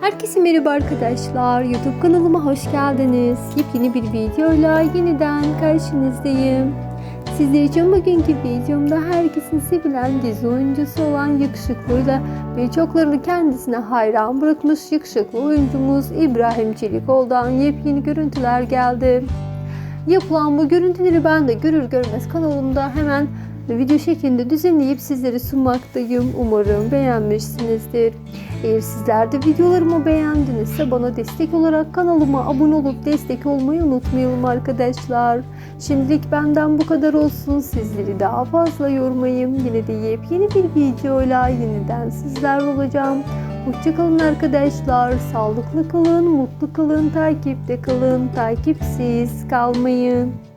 Herkese merhaba arkadaşlar. YouTube kanalıma hoş geldiniz. Yepyeni bir videoyla yeniden karşınızdayım. Sizler için bugünkü videomda herkesin sevilen dizi oyuncusu olan yakışıklıyla birçoklarını kendisine hayran bırakmış yakışıklı oyuncumuz İbrahim Çelikoğlu'dan yepyeni görüntüler geldi. Yapılan bu görüntüleri ben de görür görmez kanalımda hemen video şeklinde düzenleyip sizlere sunmaktayım. Umarım beğenmişsinizdir. Eğer sizler de videolarımı beğendinizse bana destek olarak kanalıma abone olup destek olmayı unutmayalım arkadaşlar. Şimdilik benden bu kadar olsun. Sizleri daha fazla yormayayım. Yine de yepyeni bir videoyla yeniden sizler olacağım. Hoşçakalın arkadaşlar. Sağlıklı kalın, mutlu kalın, takipte kalın, takipsiz kalmayın.